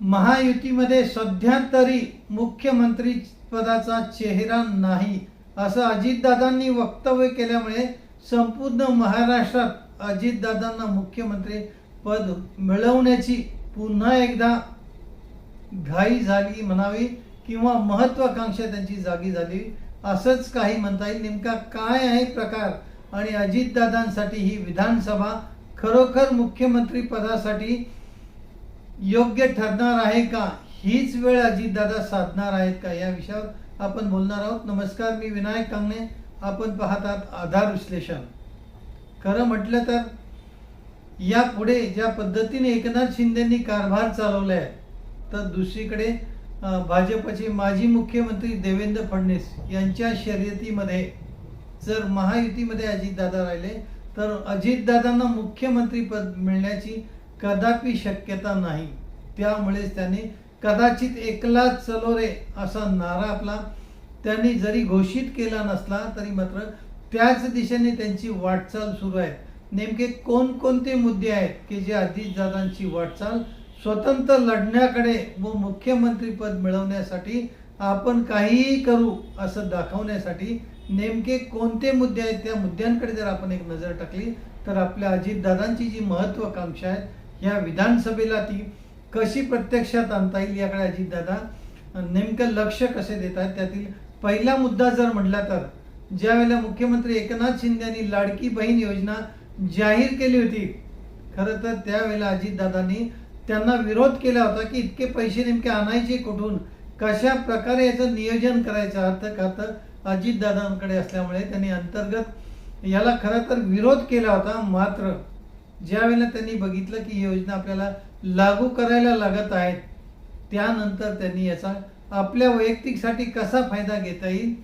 महायुतीमध्ये सध्या तरी मुख्यमंत्री पदाचा चेहरा नाही असं अजितदादांनी वक्तव्य केल्यामुळे संपूर्ण महाराष्ट्रात अजितदादांना मुख्यमंत्री पद मिळवण्याची पुन्हा एकदा घाई झाली म्हणावी किंवा महत्वाकांक्षा त्यांची जागी झाली असंच काही म्हणता येईल. नेमका काय आहे प्रकार? आणि अजितदादांसाठी ही विधानसभा खरोखर मुख्यमंत्री पदासाठी योग्य ठरणार आहे का? हीच वेळ अजितदादा साधणार आहेत का? या विषयावर आपण बोलणार आहोत. नमस्कार मी विनायक कांगणे. आपण पाहतात आधार विश्लेषण. खरं म्हटलं तर यापुढे ज्या पद्धतीने एकनाथ शिंदेंनी कारभार चालवला आहे तर दुसरीकडे भाजपचे माजी मुख्यमंत्री देवेंद्र फडणवीस यांच्या शर्यतीमध्ये जर महायुतीमध्ये अजितदादा राहिले तर अजितदादांना मुख्यमंत्रीपद मिळण्याची कदापि शक्यता नाही. त्यामुळेच त्यांनी कदाचित एकलाच चलो रे असा नारा आपला. त्यांनी जरी घोषित केला नसला तरी मात्र त्याच दिशेने त्यांची वाटचाल सुरू आहे. नेमके कोणकोणते मुद्दे आहेत की जे अजितदादांची वाटचाल स्वतंत्र लढण्याकडे व मुख्यमंत्रीपद मिळवण्यासाठी आपण काहीही करू असं दाखवण्यासाठी नेमके कोणते मुद्दे आहेत त्या मुद्द्यांकडे जर आपण एक नजर टाकली तर आपल्या अजितदादांची जी महत्वाकांक्षा आहे ह्या विधानसभेला ती कशी प्रत्यक्षात आणता येईल याकडे अजितदादा नेमकं लक्ष कसे देत आहेत त्यातील पहिला मुद्दा जर म्हटला तर ज्यावेळेला मुख्यमंत्री एकनाथ शिंदे यांनी लाडकी बहीण योजना जाहीर केली होती खरं तर त्यावेळेला अजितदादांनी त्यांना विरोध केला होता की इतके पैसे नेमके आणायचे कुठून? कशा प्रकारे याचं नियोजन करायचं? अर्थ खातं अजितदादांकडे असल्यामुळे त्यांनी अंतर्गत याला खरं तर विरोध केला होता मात्र ज्या वेळेला त्यांनी बघितलं की योजना आपल्याला लागू करायला लागत आहेत त्यानंतर त्यांनी याचा आपल्या वैयक्तिकसाठी कसा फायदा घेता येईल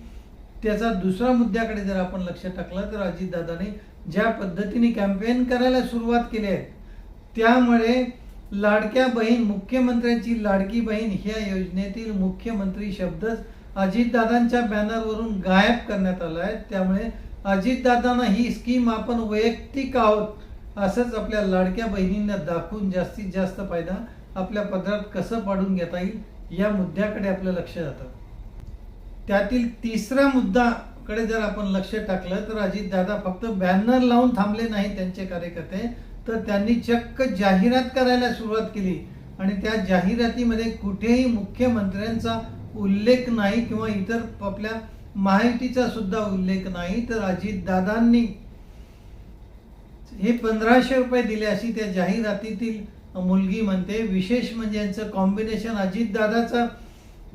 त्याचा दुसऱ्या मुद्द्याकडे जर आपण लक्ष टाकलं तर अजितदादाने ज्या पद्धतीने कॅम्पेन करायला सुरुवात केली आहे त्यामुळे लाडक्या बहीण मुख्यमंत्र्यांची लाडकी बहीण ह्या योजनेतील मुख्यमंत्री शब्दच अजितदादांच्या बॅनरवरून गायब करण्यात आला आहे. त्यामुळे अजितदादांना ही स्कीम आपण वैयक्तिक आहोत असंच आपल्या लाडक्या बहिणींना दाखवून जास्तीत जास्त फायदा आपल्या पदरात कसं पाडून घेता येईल या मुद्द्याकडे आपलं लक्ष जातं. त्यातील तिसरा मुद्दा कडे जर आपण लक्ष टाकलं तर अजितदादा फक्त बॅनर लावून थांबले नाही त्यांचे कार्यकर्ते. तर त्यांनी चक्क जाहिरात करायला सुरुवात केली. आणि त्या जाहिरातीमध्ये कुठेही मुख्यमंत्र्यांचा उल्लेख नाही किंवा इतर आपल्या माहितीचा सुद्धा उल्लेख नाही. तर अजितदादांनी हे पंधराशे रुपये दिले अशी त्या जाहिरातीतील मुलगी म्हणते. विशेष म्हणजे यांचं कॉम्बिनेशन अजितदादाचा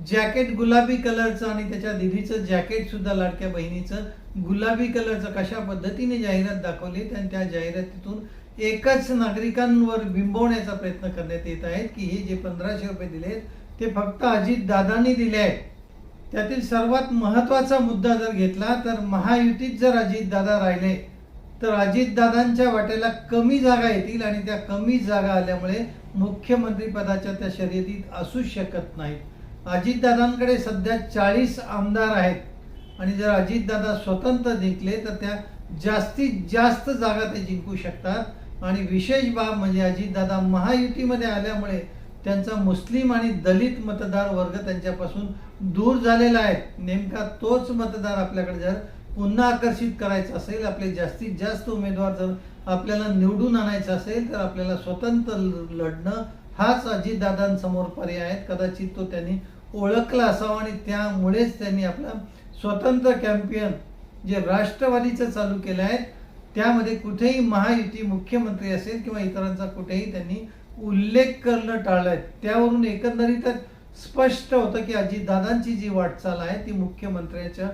जॅकेट गुलाबी कलरचं आणि त्याच्या दिदीचं जॅकेट सुद्धा लाडक्या बहिणीचं गुलाबी कलरचं कशा पद्धतीने जाहिरात दाखवली आणि त्या जाहिरातीतून एकच नागरिकांवर बिंबवण्याचा प्रयत्न करण्यात येत आहेत की हे जे पंधराशे रुपये दिले आहेत ते फक्त अजित दादांनी दिले आहेत. त्यातील सर्वात महत्त्वाचा मुद्दा जर घेतला तर महायुतीत जर अजितदादा राहिले तर अजितदादांच्या वाट्याला कमी जागा येतील आणि त्या कमी जागा आल्यामुळे मुख्यमंत्रीपदाच्या त्या शर्यतीत असू शकत नाहीत. अजितदादांकडे सध्या चाळीस आमदार आहेत. आणि जर अजितदादा स्वतंत्र जिंकले तर त्या जास्तीत जास्त जागा ते जिंकू शकतात. आणि विशेष बाब म्हणजे अजितदादा महायुतीमध्ये आल्यामुळे त्यांचा मुस्लिम आणि दलित मतदार वर्ग त्यांच्यापासून दूर झालेला आहे. नेमका तोच मतदार आपल्याकडे जर पुन्हा आकर्षित करायचं असेल आपले जास्तीत जास्त उमेदवार जर आपल्याला निवडून आणायचं असेल तर आपल्याला स्वतंत्र ल- लढणं हाच अजितदादांसमोर पर्याय आहे कदाचित तो त्यांनी ओळखला असावा आणि त्यामुळेच त्यांनी आपला स्वतंत्र कॅम्पियन जे राष्ट्रवादीचं चालू केलं आहे त्यामध्ये कुठेही महायुती मुख्यमंत्री असेल किंवा इतरांचा कुठेही त्यांनी उल्लेख करणं टाळलंय. त्यावरून एकंदरीतच स्पष्ट होतं की अजितदादांची जी वाटचाल आहे ती मुख्यमंत्र्याच्या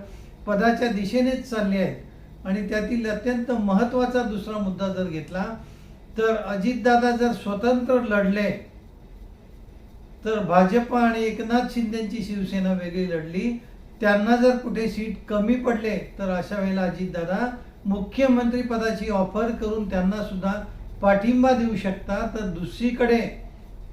पदाच्या दिशेनेच चालले आहेत. आणि त्यातील अत्यंत महत्त्वाचा दुसरा मुद्दा जर घेतला तर अजितदादा जर स्वतंत्र लढले तर भाजप आणि एकनाथ शिंदेची शिवसेना वेगळी लढली. त्यांना जर कुठे सीट कमी पडले तर अशा वेळेला अजितदादा मुख्यमंत्री पदाची ऑफर करून त्यांना सुद्धा पाठिंबा देऊ शकता. तर दुसरीकडे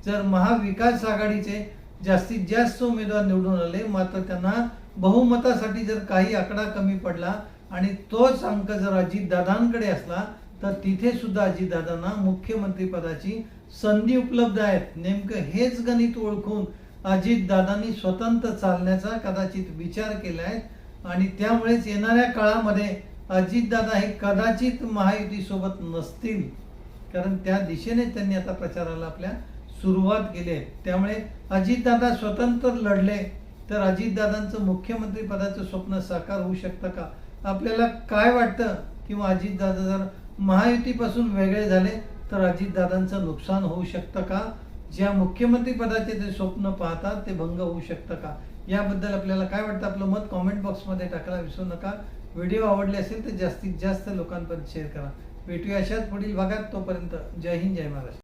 जर महाविकास आघाडीचे जास्तीत जास्त उमेदवार निवडून आले मात्र त्यांना बहुमतासाठी जर काही आकडा कमी पडला आणि तोच अंक जर अजितदादांकडे असला तर तिथे सुद्धा अजितदादांना मुख्यमंत्रीपदाची संधी उपलब्ध आहेत. नेमकं हेच गणित ओळखून अजितदादांनी स्वतंत्र चालण्याचा कदाचित विचार केला आहे. आणि त्यामुळेच येणाऱ्या काळामध्ये अजितदादा हे कदाचित महायुतीसोबत नसतील. कारण त्या दिशेने त्यांनी आता प्रचाराला आपल्या सुरुवात केली आहे. त्यामुळे अजितदादा स्वतंत्र लढले. तर अजितदादांचं मुख्यमंत्री पदाचं स्वप्न साकार होऊ शकतं का? आपल्याला काय वाटतं किंवा अजितदादा जर महायुतीपासून वेगळे झाले तर अजितदादांचं नुकसान होऊ शकतं का? ज्या मुख्यमंत्री पदाचे ते स्वप्न पाहतात ते भंग होऊ शकतं का? याबद्दल आपल्याला काय वाटतं? आपलं मत कॉमेंट बॉक्समध्ये टाकायला विसरू नका. व्हिडिओ आवडले असेल तर जास्तीत जास्त लोकांपर्यंत शेअर करा. भेटूया अशाच पुढील भागात. तोपर्यंत जय हिंद जय महाराष्ट्र.